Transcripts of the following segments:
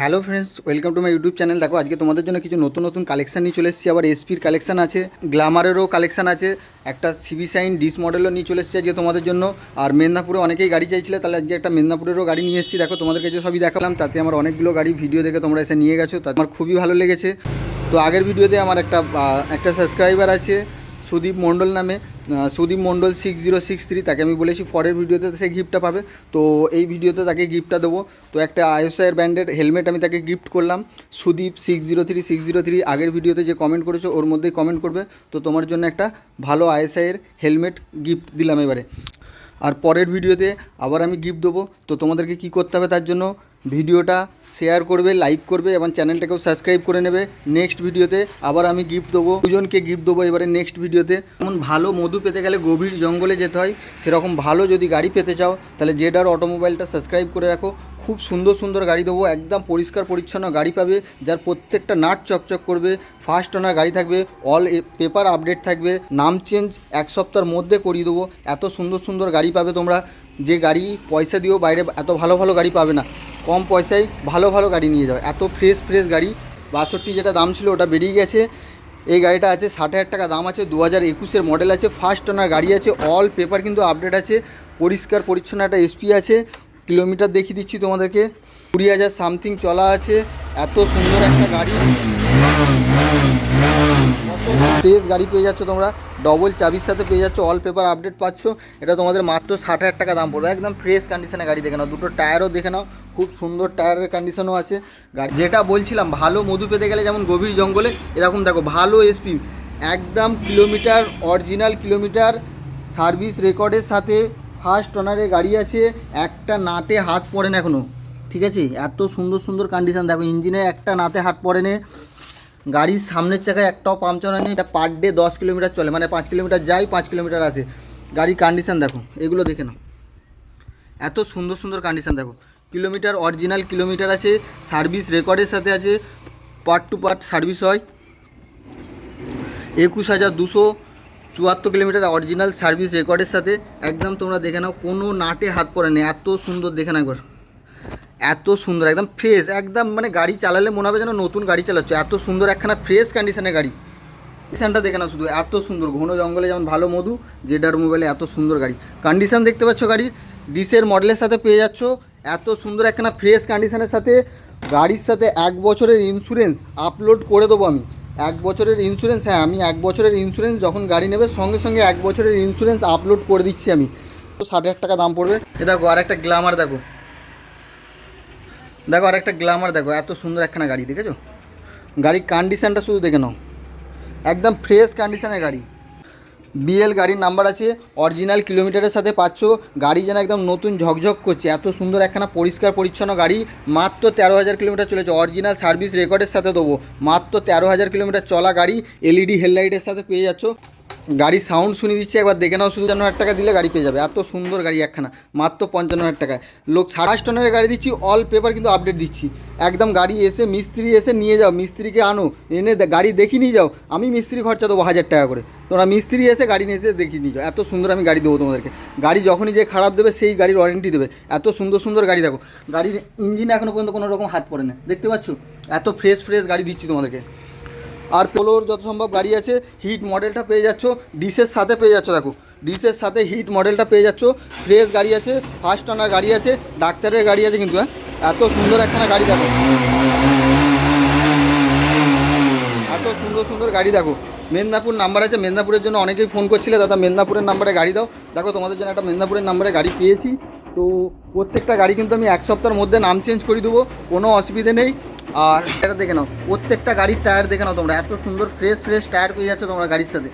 Hello friends, welcome to my YouTube channel. দেখো, আজকে তোমাদের জন্য কিছু নতুন নতুন কালেকশন নিয়ে চলে এসেছি। আবার এসপির কালেকশান আছে গ্লামারেরও কালেকশান আছে, একটা সিবি সাইন ডিস মডেলও নিয়ে চলে এসেছি আজকে তোমাদের জন্য। আর মেদিনীপুরে অনেকেই গাড়ি চাইছিলে, তাহলে আজকে একটা মেদিনীপুরেরও গাড়ি নিয়ে এসেছি। দেখো তোমাদের কাছে সবই দেখালাম, তাতে আমার অনেকগুলো গাড়ি ভিডিও দেখে তোমরা এসে নিয়ে গেছো, তাতে আমার খুবই ভালো লেগেছে। তো আগের ভিডিওতে আমার একটা একটা সাবস্ক্রাইবার আছে, সুদীপ মণ্ডল নামে। Sudip Mondal six zero six three তাকে আমি বলেছি পরের ভিডিওতে সে গিফটটা পাবে। তো এই ভিডিওতে তাকে গিফটটা দেবো। তো একটা আইএসআইয়ের ব্র্যান্ডের হেলমেট আমি তাকে গিফট করলাম। Sudip six zero three six zero three আগের ভিডিওতে যে কমেন্ট করেছ, ওর মধ্যেই কমেন্ট করবে। তো তোমার জন্য একটা ভালো আইএসআইয়ের হেলমেট গিফট দিলাম এবারে। আর পরের ভিডিওতে আবার আমি গিফট দেবো। তো তোমাদেরকে কি করতে হবে তার জন্য ভিডিওটা শেয়ার করবে লাইক করবে এবং চ্যানেলটাকেও সাবস্ক্রাইব করে নেবে। নেক্সট ভিডিওতে আবার আমি গিফট দেবো। দুজনকে গিফট দেবো এবারে নেক্সট ভিডিওতে। যেমন ভালো মধু পেতে গেলে গভীর জঙ্গলে যেতে হয়, সেরকম ভালো যদি গাড়ি পেতে চাও, তাহলে জেডার অটোমোবাইলটা সাবস্ক্রাইব করে রাখো। খুব সুন্দর সুন্দর গাড়ি দেবো, একদম পরিষ্কার পরিচ্ছন্ন গাড়ি পাবে, যার প্রত্যেকটা নাট চকচক করবে ফার্স্ট ওনার গাড়ি থাকবে অল পেপার আপডেট থাকবে, নাম চেঞ্জ এক সপ্তাহের মধ্যে করিয়ে দেবো। এত সুন্দর সুন্দর গাড়ি পাবে তোমরা। যে গাড়ি পয়সা দিয়েও বাইরে এত ভালো ভালো গাড়ি পাবে না। কম পয়সায় ভালো ভালো গাড়ি নিয়ে যাও। এত ফ্রেশ ফ্রেশ গাড়ি। বাষট্টি যেটা দাম ছিল ওটা বেরিয়ে গেছে। এই গাড়িটা আছে ষাট হাজার টাকা দাম আছে, দু হাজার একুশের মডেল আছে ফার্স্ট ওনার গাড়ি আছে অল পেপার কিন্তু আপডেট আছে। পরিষ্কার, পরিচ্ছন্ন একটা এসপি আছে। কিলোমিটার দেখিয়ে দিচ্ছি তোমাদেরকে। কুড়ি হাজার সামথিং চলা আছে। এত সুন্দর একটা গাড়ি। ফ্রেশ গাড়ি পেয়ে যাচ্ছ তোমরা। ডবল চাবির সাথে পেয়ে যাচ্ছ অল পেপার আপডেট পাচ্ছ। এটা তোমাদের মাত্র ষাট হাজার টাকা দাম পড়বে। একদম ফ্রেশ কন্ডিশনে গাড়ি দেখে নাও। দুটো টায়ারও দেখে নাও। খুব সুন্দর টায়ারের কন্ডিশনও আছে। গাড়ি যেটা বলছিলাম, ভালো মধু পেতে গেলে যেমন গভীর জঙ্গলে, এরকম দেখো, ভালো এসপি একদম কিলোমিটার অরিজিনাল কিলোমিটার সার্ভিস রেকর্ডের সাথে ফার্স্ট ওনারে গাড়ি আছে। একটা নাটে হাত পড়ে না এখনও ঠিক আছে? এত সুন্দর সুন্দর কন্ডিশান দেখো ইঞ্জিনে একটা নাতে হাত পড়ে না। গাড়ির সামনের চাকায় একটাও পাংচার হয়নি এটা পার ডে দশ কিলোমিটার চলে মানে পাঁচ কিলোমিটার যাই পাঁচ কিলোমিটার আসে। গাড়ির কন্ডিশন দেখো, এগুলো দেখে নাও। এত সুন্দর সুন্দর কন্ডিশান দেখো। কিলোমিটার অরিজিনাল কিলোমিটার আছে সার্ভিস রেকর্ডের সাথে আছে পার্ট টু পার্ট সার্ভিস হয়। একুশ হাজার দুশো চুয়াত্তর কিলোমিটার অরিজিনাল সার্ভিস রেকর্ডের সাথে। একদম তোমরা দেখে নাও, কোনো নাটে হাত পড়ে নেই এত সুন্দর দেখে নাও একবার। এত সুন্দর, একদম ফ্রেশ একদম মানে গাড়ি চালালে মনে হবে যেন নতুন গাড়ি চালাচ্ছ। এত সুন্দর একখানা ফ্রেশ কন্ডিশনের গাড়ি। কন্ডিশনটা দেখে না শুধু, এত সুন্দর, ঘন জঙ্গলে যেমন ভালো মধু, জেডার মোবাইলে এত সুন্দর গাড়ি। কন্ডিশন দেখতে পাচ্ছ গাড়ির ডিসের মডেলের সাথে পেয়ে যাচ্ছ, এত সুন্দর একখানা ফ্রেশ কন্ডিশনের সাথে। গাড়ির সাথে এক বছরের ইন্স্যুরেন্স আপলোড করে দেবো আমি। এক বছরের ইন্স্যুরেন্স হ্যাঁ আমি এক বছরের ইন্স্যুরেন্স যখন গাড়ি নেবে, সঙ্গে সঙ্গে এক বছরের ইন্স্যুরেন্স আপলোড করে দিচ্ছি আমি। তো ষাট হাজার টাকা দাম পড়বে। এ দেখো আর একটা গ্লামার দেখো। দেখো আর একটা গ্লামার দেখো, এত সুন্দর একখানা গাড়ি, দেখেছ? গাড়ির কন্ডিশানটা শুধু দেখে নাও। একদম ফ্রেশ কন্ডিশনের গাড়ি। বিএল গাড়ির নাম্বার আছে অরিজিনাল কিলোমিটারের সাথে পাচ্ছ। গাড়ি যেন একদম নতুন ঝকঝক করছে, এত সুন্দর একখানা পরিষ্কার পরিচ্ছন্ন গাড়ি। মাত্র তেরো হাজার কিলোমিটার চলেছে অরিজিনাল সার্ভিস রেকর্ডের সাথে দেবো। মাত্র তেরো হাজার কিলোমিটার চলা গাড়ি এলইডি হেডলাইটের সাথে পেয়ে যাচ্ছ। গাড়ির সাউন্ড শুনিয়ে দিচ্ছে, একবার দেখে নাও, শুধু হাজার টাকা দিলে গাড়ি পেয়ে যাবে। এত সুন্দর গাড়ি একখানা, মাত্র পঞ্চান্ন হাজার টাকায়। লোক আট টনের গাড়ি দিচ্ছি অল পেপার কিন্তু আপডেট দিচ্ছি। একদম গাড়ি এসে, মিস্ত্রি এসে নিয়ে যাও, মিস্ত্রিকে আনো, এনে গাড়ি দেখি নিয়ে যাও, আমি মিস্ত্রি খরচা দেবো হাজার টাকা করে। তোমরা মিস্ত্রি এসে গাড়ি নিয়ে এসে দেখিয়ে নিয়ে যাও। এত সুন্দর আমি গাড়ি দেবো তোমাদেরকে। গাড়ি যখনই যে খারাপ দেবে, সেই গাড়ির ওয়ারেন্টি দেবে। এত সুন্দর সুন্দর গাড়ি দেখো। গাড়ির ইঞ্জিন এখনও পর্যন্ত কোনো রকম হাত পড়ে না দেখতে পাচ্ছ? এত ফ্রেশ ফ্রেশ গাড়ি দিচ্ছি তোমাদেরকে। আর পোলোর যত সম্ভব গাড়ি আছে হিট মডেলটা পেয়ে যাচ্ছ, ডিসের সাথে পেয়ে যাচ্ছ, দেখো, ডিসের সাথে হিট মডেলটা পেয়ে যাচ্ছ ফ্রেশ গাড়ি আছে ফার্স্ট ওনার গাড়ি আছে, ডাক্তারের গাড়ি আছে কিন্তু হ্যাঁ এত সুন্দর একখানা গাড়ি দেখো। এত সুন্দর সুন্দর গাড়ি দেখো। মেদিনীপুর নাম্বার আছে, মেদিনীপুরের জন্য অনেকেই ফোন করছিলে, দাদা, মেদিনীপুরের নাম্বারে গাড়ি দাও। দেখো, তোমাদের জন্য একটা মেদিনীপুরের নাম্বারে গাড়ি পেয়েছি। তো প্রত্যেকটা গাড়ি কিন্তু আমি এক সপ্তাহের মধ্যে নাম চেঞ্জ করে দেবো, কোনো অসুবিধে নেই। আর এটা দেখে নাও, প্রত্যেকটা গাড়ির টায়ার দেখে নাও তোমরা, এত সুন্দর ফ্রেশ ফ্রেশ টায়ার পেয়ে যাচ্ছ তোমরা গাড়ির সাথে।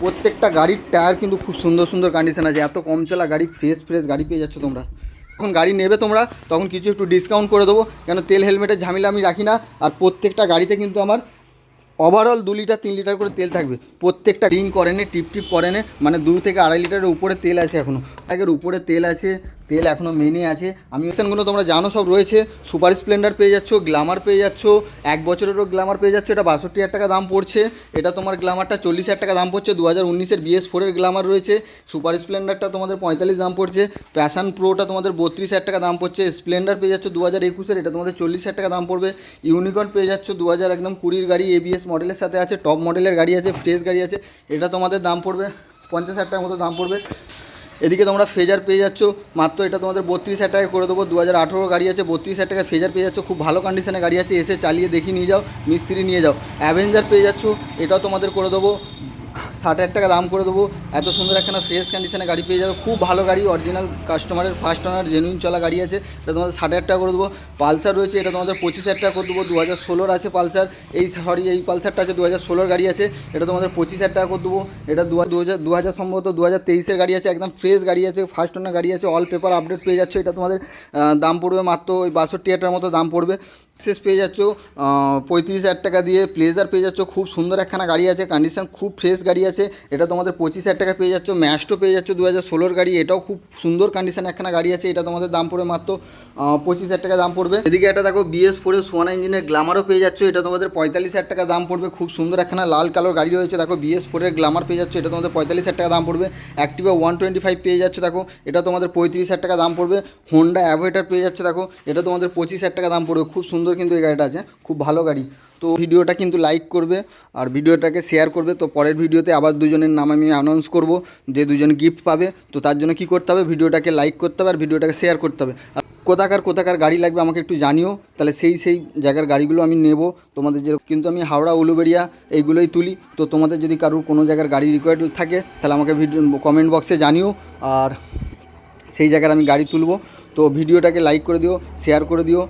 প্রত্যেকটা গাড়ির টায়ার কিন্তু খুব সুন্দর সুন্দর কন্ডিশন আছে, এত কম চলা গাড়ি ফ্রেশ ফ্রেশ গাড়ি পেয়ে যাচ্ছ তোমরা। যখন গাড়ি নেবে তোমরা, তখন কিছু একটু ডিসকাউন্ট করে দেবো, কেন তেল হেলমেটের ঝামেলা আমি রাখি না, আর প্রত্যেকটা গাড়িতে কিন্তু আমার ওভারঅল দু লিটার তিন লিটার করে তেল থাকবে। প্রত্যেকটা রিং করে নে টিপ টিপ করে নে মানে দু থেকে আড়াই লিটারের উপরে তেল আছে এখনও একের উপরে তেল আছে তেল এখনও মেনে আছে। আমি অপশানগুলো তোমরা জানো, সব রয়েছে। সুপার স্প্লেন্ডার পেয়ে যাচ্ছ গ্লামার পেয়ে যাচ্ছ, এক বছরেরও গ্লামার পেয়ে যাচ্ছ, এটা বাষট্টি হাজার টাকা দাম পড়ছে। এটা তোমার গ্লামারটা চল্লিশ হাজার টাকা দাম পড়ছে দু হাজার উনিশের বিএস ফোরের গ্লামার রয়েছে। সুপার স্প্লেন্ডারটা তোমাদের পঁয়তাল্লিশ দাম পড়ছে প্যাশন প্রোটা তোমাদের বত্রিশ হাজার টাকা দাম পড়ছে, স্প্লেন্ডার পেয়ে যাচ্ছ দু হাজার একুশের, এটা তোমাদের চল্লিশ হাজার টাকা দাম পড়বে। ইউনিকর্ন পেয়ে যাচ্ছ দু হাজার একদম কুড়ির গাড়ি এবিএস মডেলের সাথে আছে টপ মডেলের গাড়ি আছে ফ্রেশ গাড়ি আছে, এটা তোমাদের দাম পড়বে, পঞ্চাশ হাজার টাকার মতো দাম পড়বে। এদিকে তোমরা ফেজার পেয়ে যাচ্ছ। মাত্র এটা তোমাদের বত্রিশ হাজার টাকা করে দেবো। দু হাজার আঠেরো গাড়ি আছে, বত্রিশ হাজার টাকায় ফেজার পেয়ে যাচ্ছ। খুব ভালো কন্ডিশনে গাড়ি আছে, এসে চালিয়ে দেখিয়ে নিয়ে যাও, মিস্ত্রি নিয়ে যাও। অ্যাভেঞ্জার পেয়ে যাচ্ছ, এটাও তোমাদের করে দেবো। ষাট হাজার টাকা দাম করে দেবো। এত সুন্দর একখানা ফ্রেশ কন্ডিশনে গাড়ি পেয়ে যাবে। খুব ভালো গাড়ি অরিজিনাল কাস্টমারের ফার্স্ট ওনার জেনুইন চলা গাড়ি আছে। এটা তোমাদের ষাট হাজার টাকা করে দেবো। পালসার রয়েছে, এটা তোমাদের পঁচিশ হাজার টাকা করে দেবো। দু হাজার ষোলোর আছে পালসার। এই সরি এই পালসারটা আছে দু হাজার ষোলোর গাড়ি আছে। এটা তোমাদের পঁচিশ হাজার টাকা করে দেবো। এটা দু হাজার দু হাজার সম্ভবত দু হাজার তেইশের গাড়ি আছে। একদম ফ্রেশ গাড়ি আছে। ফার্স্ট ওনার গাড়ি আছে। অল পেপার আপডেট পেয়ে যাচ্ছে। এটা তোমাদের দাম পড়বে মাত্র ওই বাষট্টি হাজার মতো দাম পড়বে। শেষ পেয়ে যাচ্ছ। পঁয়ত্রিশ হাজার টাকা দিয়ে প্লেজার পেয়ে যাচ্ছ। খুব সুন্দর একখানা গাড়ি আছে কন্ডিশন খুব ফ্রেশ গাড়ি আছে। এটা তোমাদের পঁচিশ হাজার টাকা পেয়ে যাচ্ছ। ম্যাস্টো পেয়ে যাচ্ছ দু হাজার ষোলোর গাড়ি। এটাও খুব সুন্দর কন্ডিশন একখানা গাড়ি আছে। এটা তোমাদের দাম পড়বে মাত্র পঁচিশ হাজার টাকা দাম পড়বে। এদিকে একটা দেখো বিএস ফোরের সোয়ানা ইঞ্জিনের গ্লামারও পেয়ে যাচ্ছ। এটা তোমাদের পঁয়তাল্লিশ হাজার টাকা দাম পড়বে। খুব সুন্দর একখানা লাল কালোর গাড়ি রয়েছে। দেখো বিএস ফোরের গ্লামার পেয়ে যাচ্ছ। এটা তোমাদের পঁয়তাল্লিশ হাজার টাকা দাম পড়বে। অ্যাক্টিভা ওয়ান টোয়েন্টি ফাইভ পেয়ে যাচ্ছ। দেখো, এটা তোমাদের পঁয়ত্রিশ হাজার টাকা দাম পড়বে। হোন্ডা অ্যাভোয়েটার পেয়ে যাচ্ছে। দেখো, এটা তোমাদের পঁচিশ হাজার টাকা দাম পড়বে। খুব সুন্দর কিন্তু এই গাড়িটা আছে, খুব ভালো গাড়ি। তো ভিডিওটা কিন্তু লাইক করবে আর ভিডিওটাকে শেয়ার করবে। তো পরের ভিডিওতে আবার দুজনের নাম আমি অ্যানাউন্স করব, যে দুজন গিফট পাবে। তো তার জন্য কি করতে হবে? ভিডিওটাকে লাইক করতে হবে আর ভিডিওটাকে শেয়ার করতে হবে। আর কোথাকার কোথাকার গাড়ি লাগবে আমাকে একটু জানিও। তাহলে সেই সেই জায়গার গাড়িগুলো আমি নেব। তোমাদের যে কিন্তু আমি হাওড়া, উলুবেড়িয়া এইগুলোই তুলি। তো তোমাদের যদি কারোর কোনো জায়গার গাড়ি রিকোয়ার্ড থাকে, তাহলে আমাকে ভিডিও কমেন্ট বক্সে জানিও। আর সেই জায়গার আমি গাড়ি তুলবো। তো ভিডিওটাকে লাইক করে দিও শেয়ার করে দিও।